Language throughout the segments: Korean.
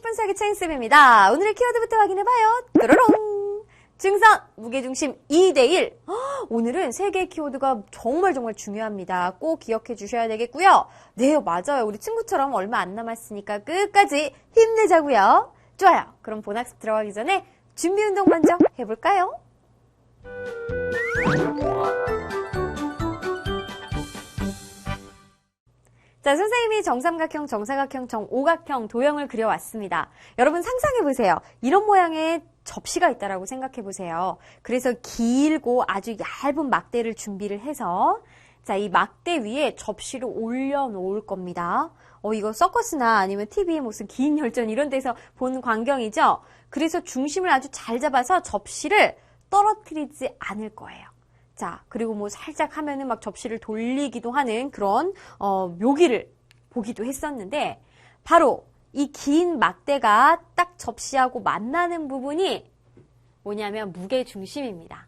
10분 사기 체인쌤입니다. 오늘의 키워드부터 확인해봐요. 뾰로롱! 증선, 무게중심 2대1. 오늘은 세 개의 키워드가 정말 정말 중요합니다. 꼭 기억해 주셔야 되겠고요. 네, 맞아요. 우리 친구처럼 얼마 안 남았으니까 끝까지 힘내자고요. 좋아요. 그럼 본학습 들어가기 전에 준비 운동 먼저 해볼까요? 자, 선생님이 정삼각형, 정사각형, 정오각형 도형을 그려왔습니다. 여러분 상상해보세요. 이런 모양의 접시가 있다라고 생각해보세요. 그래서 길고 아주 얇은 막대를 준비를 해서 자, 이 막대 위에 접시를 올려놓을 겁니다. 어, 이거 서커스나 아니면 TV에 무슨 긴 혈전 이런 데서 본 광경이죠? 그래서 중심을 아주 잘 잡아서 접시를 떨어뜨리지 않을 거예요. 자, 그리고 뭐 살짝 하면은 막 접시를 돌리기도 하는 그런, 어, 묘기를 보기도 했었는데, 바로 이 긴 막대가 딱 접시하고 만나는 부분이 뭐냐면 무게 중심입니다.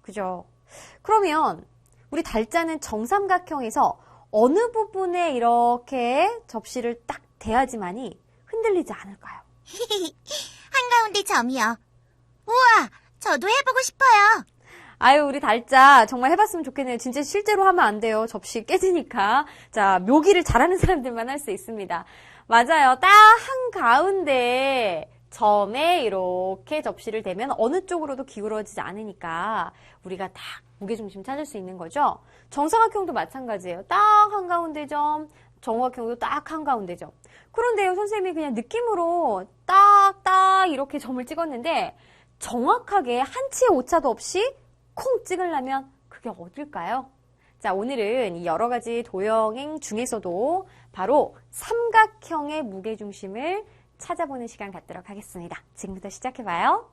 그죠? 그러면 우리 달자는 정삼각형에서 어느 부분에 이렇게 접시를 딱 대야지만이 흔들리지 않을까요? 한가운데 점이요. 우와, 저도 해보고 싶어요. 아유, 우리 달자 정말 해봤으면 좋겠네요. 진짜 실제로 하면 안 돼요. 접시 깨지니까. 자, 묘기를 잘하는 사람들만 할 수 있습니다. 맞아요. 딱 한 가운데 점에 이렇게 접시를 대면 어느 쪽으로도 기울어지지 않으니까 우리가 딱 무게중심 찾을 수 있는 거죠. 정사각형도 마찬가지예요. 딱 한가운데 점, 정각형도 딱 한가운데 점. 그런데요, 선생님이 그냥 느낌으로 딱, 딱 이렇게 점을 찍었는데 정확하게 한 치의 오차도 없이 콩 찍으려면 그게 어딜까요? 자, 오늘은 이 여러 가지 도형행 중에서도 바로 삼각형의 무게중심을 찾아보는 시간 갖도록 하겠습니다. 지금부터 시작해봐요.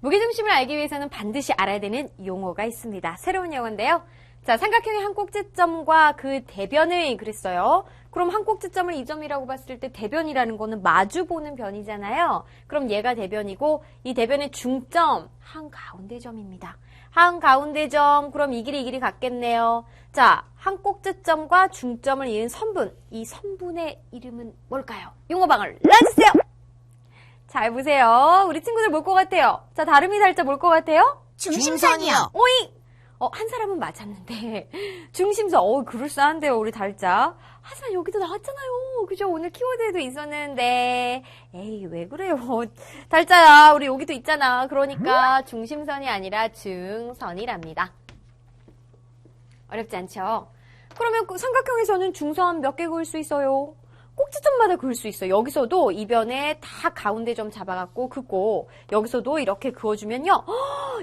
무게중심을 알기 위해서는 반드시 알아야 되는 용어가 있습니다. 새로운 용어인데요. 자, 삼각형의 한 꼭지점과 그 대변을 그랬어요. 그럼 한 꼭지점을 이 점이라고 봤을 때 대변이라는 거는 마주 보는 변이잖아요. 그럼 얘가 대변이고 이 대변의 중점 한 가운데 점입니다. 한 가운데 점 그럼 이 길이 이 길이 같겠네요. 자, 한 꼭지점과 중점을 이은 선분. 이 선분의 이름은 뭘까요? 용어방을 내주세요. 잘 보세요. 우리 친구들 뭘 것 같아요? 자, 다름이 달자 뭘것 같아요? 중심선이요. 오잉! 어, 한 사람은 맞았는데. 중심선, 어, 그럴싸한데요, 우리 달자. 하지만 여기도 나왔잖아요. 그죠? 오늘 키워드에도 있었는데. 에이, 왜 그래요? 달자야, 우리 여기도 있잖아. 그러니까 중심선이 아니라 중선이랍니다. 어렵지 않죠? 그러면 그 삼각형에서는 중선 몇 개 그을 수 있어요? 꼭지점마다 그을 수 있어요. 여기서도 이변에 다 가운데 점 잡아갖고 긋고 여기서도 이렇게 그어주면요.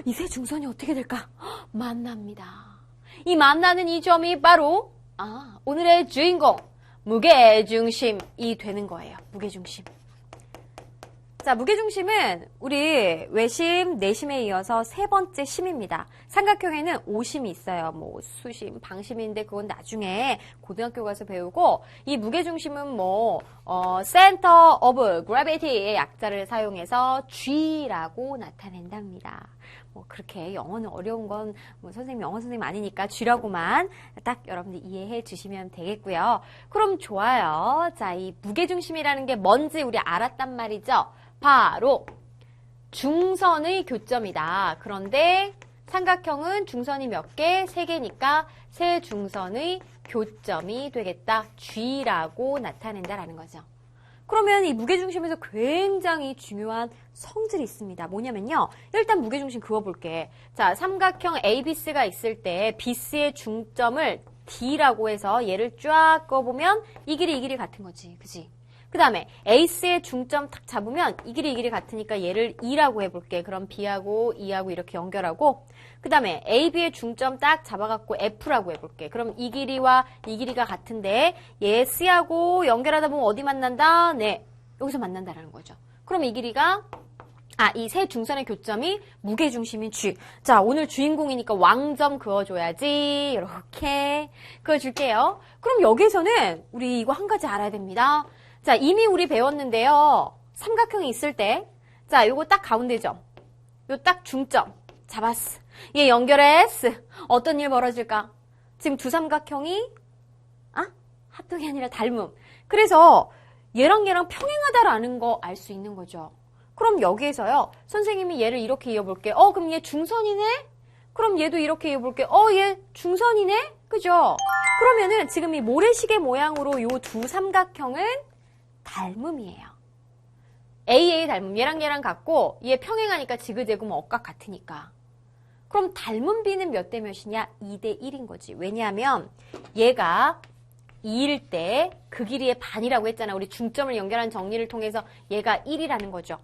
이 세 중선이 어떻게 될까? 헉, 만납니다. 이 만나는 이 점이 바로 아 오늘의 주인공 무게중심이 되는 거예요. 무게중심. 자, 무게중심은 우리 외심, 내심에 이어서 세 번째 심입니다. 삼각형에는 오심이 있어요. 뭐 수심, 방심인데 그건 나중에 고등학교 가서 배우고 이 무게중심은 뭐 어, Center of Gravity의 약자를 사용해서 G라고 나타낸답니다. 뭐 그렇게 영어는 어려운 건 뭐 선생님 영어 선생님 아니니까 G라고만 딱 여러분들 이해해 주시면 되겠고요. 그럼 좋아요. 자, 이 무게중심이라는 게 뭔지 우리 알았단 말이죠. 바로 중선의 교점이다. 그런데 삼각형은 중선이 몇 개? 세 개니까 세 중선의 교점이 되겠다. G라고 나타낸다라는 거죠. 그러면 이 무게중심에서 굉장히 중요한 성질이 있습니다. 뭐냐면요. 일단 무게중심 그어볼게. 자, 삼각형 ABC가 있을 때 BC의 중점을 D라고 해서 얘를 쫙 그어보면 이 길이 이 길이 같은 거지. 그지? 그 다음에 에이스의 중점 탁 잡으면 이 길이 이 길이 같으니까 얘를 E라고 해볼게. 그럼 B하고 E하고 이렇게 연결하고 그 다음에 AB의 중점 딱 잡아갖고 F라고 해볼게. 그럼 이 길이와 이 길이가 같은데 얘 C하고 연결하다 보면 어디 만난다? 네, 여기서 만난다라는 거죠. 그럼 이 길이가 아, 이 세 중선의 교점이 무게중심인 G. 자, 오늘 주인공이니까 왕점 그어줘야지. 이렇게 그어줄게요. 그럼 여기서는 우리 이거 한 가지 알아야 됩니다. 자, 이미 우리 배웠는데요. 삼각형이 있을 때, 자, 요거 딱 가운데 점, 요 딱 중점 잡았어. 얘 연결했어. 어떤 일 벌어질까? 지금 두 삼각형이 아 합동이 아니라 닮음. 그래서 얘랑 얘랑 평행하다라는 거 알 수 있는 거죠. 그럼 여기에서요, 선생님이 얘를 이렇게 이어볼게. 어, 그럼 얘 중선이네? 그럼 얘도 이렇게 이어볼게. 어, 얘 중선이네? 그죠? 그러면은 지금 이 모래시계 모양으로 요 두 삼각형은 닮음이에요. AA 닮음. 얘랑 얘랑 같고, 얘 평행하니까 지그재그 뭐 억각 같으니까. 그럼 닮은 비는 몇 대 몇이냐? 2대 1인 거지. 왜냐하면 얘가 2일 때 그 길이의 반이라고 했잖아. 우리 중점을 연결한 정리를 통해서 얘가 1이라는 거죠.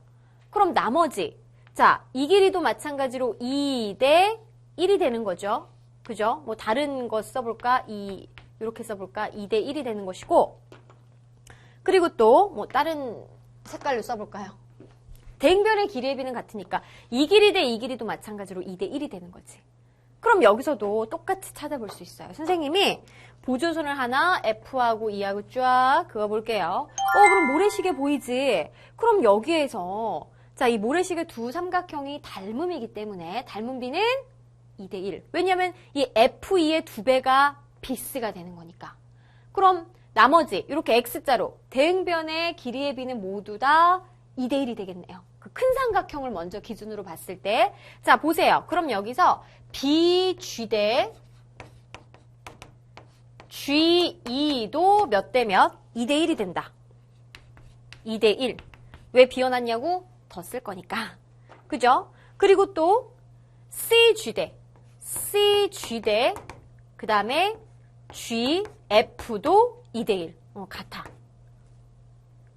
그럼 나머지 자, 이 길이도 마찬가지로 2대 1이 되는 거죠. 그죠? 뭐 다른 거 써볼까? 2 이렇게 써볼까? 2대 1이 되는 것이고 그리고 또 뭐 다른 색깔로 써볼까요? 대응별의 길이의 비는 같으니까 이 길이 대 이 길이도 마찬가지로 2대 1이 되는 거지. 그럼 여기서도 똑같이 찾아볼 수 있어요. 선생님이 보조선을 하나 F하고 E하고 쫙 그어볼게요. 어, 그럼 모래시계 보이지? 그럼 여기에서 자, 이 모래시계 두 삼각형이 닮음이기 때문에 닮은 비는 2대 1. 왜냐면 이 F2의 두 배가 비스가 되는 거니까. 그럼 나머지 이렇게 X자로 대응변의 길이의 비는 모두 다 2대 1이 되겠네요. 그 큰 삼각형을 먼저 기준으로 봤을 때. 자, 보세요. 그럼 여기서 BG 대 G2도 몇 대 몇? 2대 1이 된다. 2대 1. 왜 비워놨냐고? 더 쓸 거니까. 그죠? 그리고 또 CG 대 CG 대그 다음에 GF도 2대 1. 어, 같아.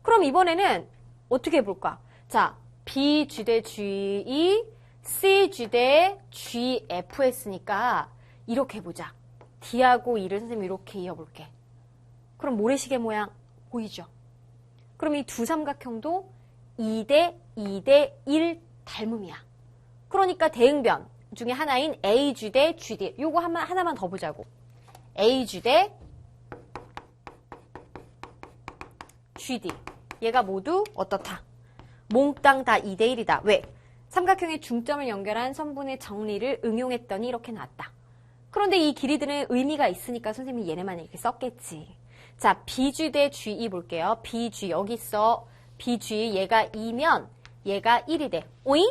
그럼 이번에는 어떻게 해볼까? 자, BG 대 G2, CG 대 GF 했으니까 이렇게 해보자. D하고 E를 선생님이 이렇게 이어볼게. 그럼 모래시계 모양 보이죠? 그럼 이 두 삼각형도 2대 2대 1 닮음이야. 그러니까 대응변 중에 하나인 AG 대 GD. 요거 하나, 하나만 더 보자고. AG 대 GD. 얘가 모두 어떻다? 몽땅 다 2대 1이다. 왜? 삼각형의 중점을 연결한 선분의 정리를 응용했더니 이렇게 나왔다. 그런데 이 길이들은 의미가 있으니까 선생님이 얘네만 이렇게 썼겠지. 자, BG 대 GE 볼게요. BG 여기 있어. BG 얘가 2면 얘가 1이 돼. 오잉?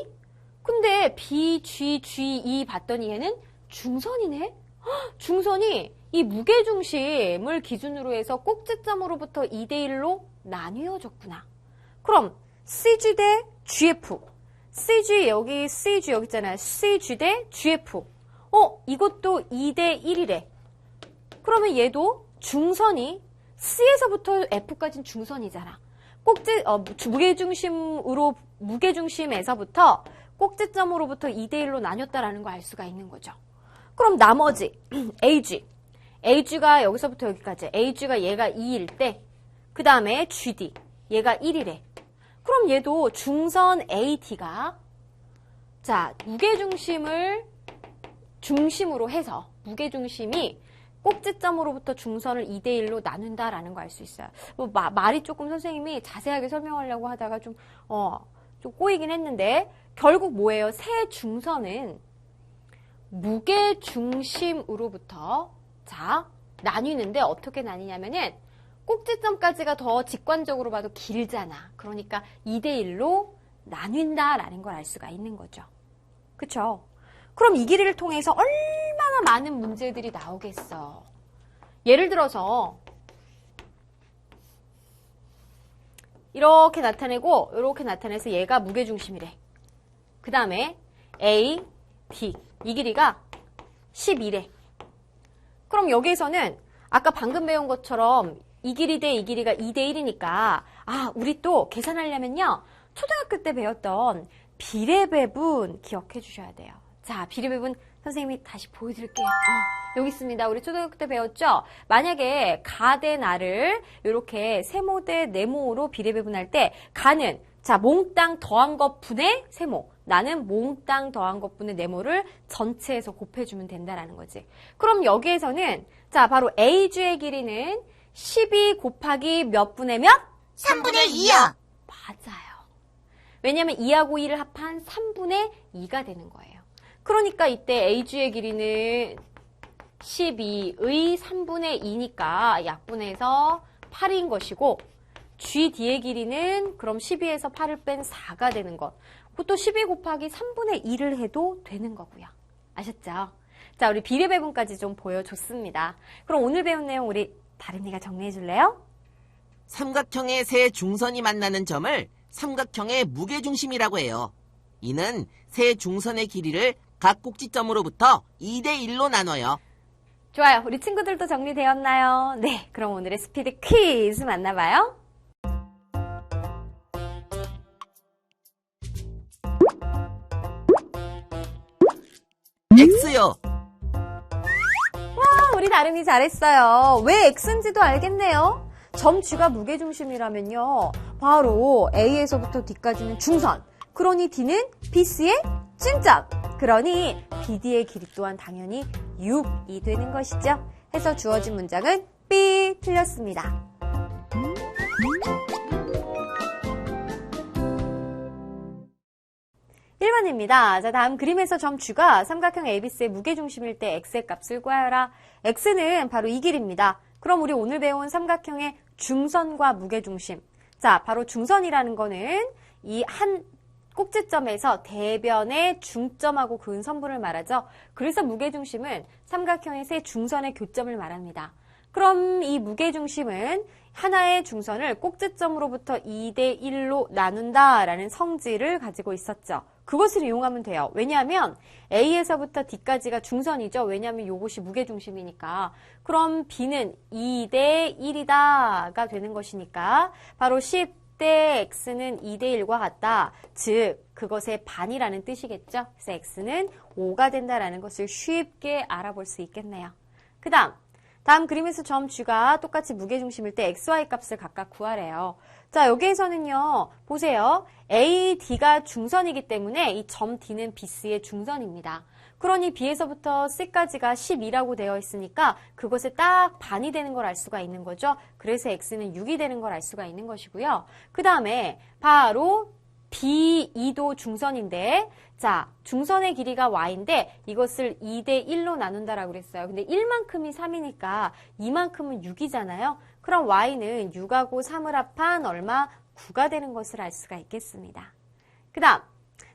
근데 BG, GE 봤더니 얘는 중선이네? 헉, 중선이 이 무게중심을 기준으로 해서 꼭지점으로부터 2대1로 나뉘어졌구나. 그럼 CG 대 GF. CG 여기 CG 여기 있잖아요. CG 대 GF. 어, 이것도 2 대 1이래. 그러면 얘도 중선이 C에서부터 F까지는 중선이잖아. 꼭지 어, 무게 중심으로 무게 중심에서부터 꼭지점으로부터 2대 1로 나뉘었다라는 걸 알 수가 있는 거죠. 그럼 나머지 AG. AG가 여기서부터 여기까지. AG가 얘가 2일 때, 그 다음에 GD. 얘가 1이래. 그럼 얘도 중선 AT가 자 무게중심을 중심으로 해서 무게중심이 꼭지점으로부터 중선을 2대1로 나눈다라는 거 알 수 있어요. 뭐 마- 말이 조금 선생님이 자세하게 설명하려고 하다가 좀, 어, 좀 꼬이긴 했는데, 결국 뭐예요? 세 중선은 무게중심으로부터, 자, 나뉘는데 어떻게 나뉘냐면은, 꼭지점까지가 더 직관적으로 봐도 길잖아. 그러니까 2대1로 나뉜다라는 걸 알 수가 있는 거죠. 그쵸? 그럼 이 길이를 통해서 얼마나 많은 문제들이 나오겠어. 예를 들어서 이렇게 나타내고 이렇게 나타내서 얘가 무게중심이래. 그 다음에 A, D 이 길이가 12래. 그럼 여기에서는 아까 방금 배운 것처럼 이 길이 대 이 길이가 2대 1이니까 아 우리 또 계산하려면요 초등학교 때 배웠던 비례배분 기억해 주셔야 돼요. 자 비례배분 선생님이 다시 보여드릴게요. 어, 여기 있습니다. 우리 초등학교 때 배웠죠? 만약에 가 대 나를 이렇게 세모 대 네모로 비례배분할 때 가는 자 몽땅 더한 것 분의 세모 나는 몽땅 더한 것 분의 네모를 전체에서 곱해주면 된다라는 거지. 그럼 여기에서는 자 바로 A주의 길이는 12 곱하기 몇 분의 몇? 3분의 2요. 맞아요. 왜냐면 2하고 2를 합한 3분의 2가 되는 거예요. 그러니까 이때 A주의 길이는 12의 3분의 2니까 약분해서 8인 것이고 GD의 길이는 그럼 12에서 8을 뺀 4가 되는 것. 그것도 12 곱하기 3분의 1을 해도 되는 거고요. 아셨죠? 자, 우리 비례 배분까지 좀 보여줬습니다. 그럼 오늘 배운 내용 우리 다른이가 정리해 줄래요? 삼각형의 세 중선이 만나는 점을 삼각형의 무게중심이라고 해요. 이는 세 중선의 길이를 각 꼭지점으로부터 2대1로 나눠요. 좋아요. 우리 친구들도 정리되었나요? 네. 그럼 오늘의 스피드 퀴즈 만나봐요. X요. 아, 우리 다름이 잘했어요. 왜 X인지도 알겠네요. 점 G가 무게중심이라면요. 바로 A에서부터 D까지는 중선. 그러니 D는 BC의 찐점. 그러니 BD의 길이 또한 당연히 6이 되는 것이죠. 해서 주어진 문장은 B 틀렸습니다. 1번입니다. 자, 다음 그림에서 점 G가 삼각형 ABC의 무게중심일 때 X의 값을 구하여라. X는 바로 이 길입니다. 그럼 우리 오늘 배운 삼각형의 중선과 무게중심. 자, 바로 중선이라는 거는 이 한 꼭지점에서 대변의 중점하고 그은 선분을 말하죠. 그래서 무게중심은 삼각형의 세 중선의 교점을 말합니다. 그럼 이 무게중심은 하나의 중선을 꼭지점으로부터 2대 1로 나눈다라는 성질을 가지고 있었죠. 그것을 이용하면 돼요. 왜냐하면 A에서부터 D까지가 중선이죠. 왜냐하면 이것이 무게중심이니까. 그럼 B는 2대 1이다가 되는 것이니까 바로 10대 X는 2대 1과 같다. 즉 그것의 반이라는 뜻이겠죠. 그래서 X는 5가 된다라는 것을 쉽게 알아볼 수 있겠네요. 그 다음 다음 그림에서 점 G가 똑같이 무게중심일 때 XY 값을 각각 구하래요. 자, 여기에서는요, 보세요. A, D가 중선이기 때문에 이 점 D는 BC의 중선입니다. 그러니 B에서부터 C까지가 12라고 되어 있으니까 그것에 딱 반이 되는 걸 알 수가 있는 거죠. 그래서 X는 6이 되는 걸 알 수가 있는 것이고요. 그 다음에 바로 B2도 중선인데 자 중선의 길이가 y인데 이것을 2대 1로 나눈다라고 그랬어요. 근데 1만큼이 3이니까 2만큼은 6이잖아요. 그럼 y는 6하고 3을 합한 얼마? 9가 되는 것을 알 수가 있겠습니다. 그 다음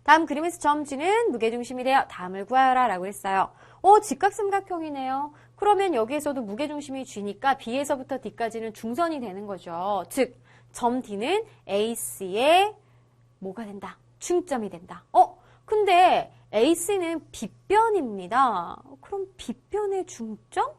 다음 그림에서 점 G는 무게중심이래요. 다음을 구하여라 라고 했어요. 오 직각삼각형이네요. 그러면 여기에서도 무게중심이 G니까 B에서부터 D까지는 중선이 되는 거죠. 즉 점 D는 AC의 뭐가 된다? 중점이 된다. 어? 근데 AC는 빗변입니다. 그럼 빗변의 중점?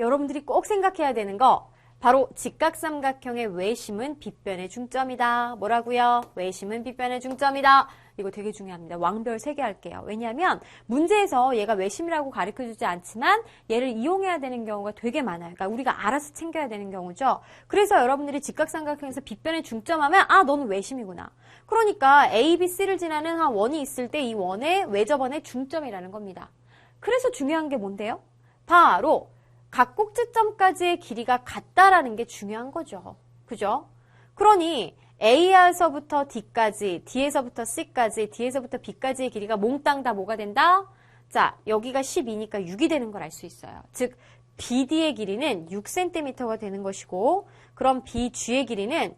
여러분들이 꼭 생각해야 되는 거 바로 직각삼각형의 외심은 빗변의 중점이다. 뭐라고요? 외심은 빗변의 중점이다. 이거 되게 중요합니다. 왕별 3개 할게요. 왜냐하면 문제에서 얘가 외심이라고 가르쳐주지 않지만 얘를 이용해야 되는 경우가 되게 많아요. 그러니까 우리가 알아서 챙겨야 되는 경우죠. 그래서 여러분들이 직각삼각형에서 빗변의 중점하면 아 너는 외심이구나. 그러니까 A, B, C를 지나는 한 원이 있을 때 이 원의 외접원의 중점이라는 겁니다. 그래서 중요한 게 뭔데요? 바로 각 꼭지점까지의 길이가 같다라는 게 중요한 거죠. 그죠? 그러니 A에서부터 D까지, D에서부터 C까지, D에서부터 B까지의 길이가 몽땅 다 뭐가 된다? 자, 여기가 12니까 6이 되는 걸 알 수 있어요. 즉, BD의 길이는 6cm가 되는 것이고, 그럼 BG의 길이는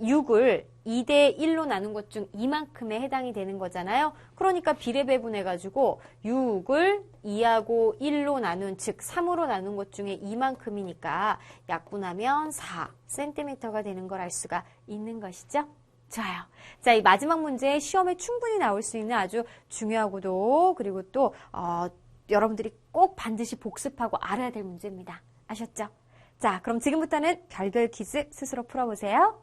6을 2대 1로 나눈 것 중 이만큼에 해당이 되는 거잖아요. 그러니까 비례 배분해가지고 6을 2하고 1로 나눈, 즉 3으로 나눈 것 중에 이만큼이니까 약분하면 4cm가 되는 걸 알 수가 있는 것이죠. 좋아요. 자, 이 마지막 문제 시험에 충분히 나올 수 있는 아주 중요하고도 그리고 또 어, 여러분들이 꼭 반드시 복습하고 알아야 될 문제입니다. 아셨죠? 자, 그럼 지금부터는 별별 퀴즈 스스로 풀어보세요.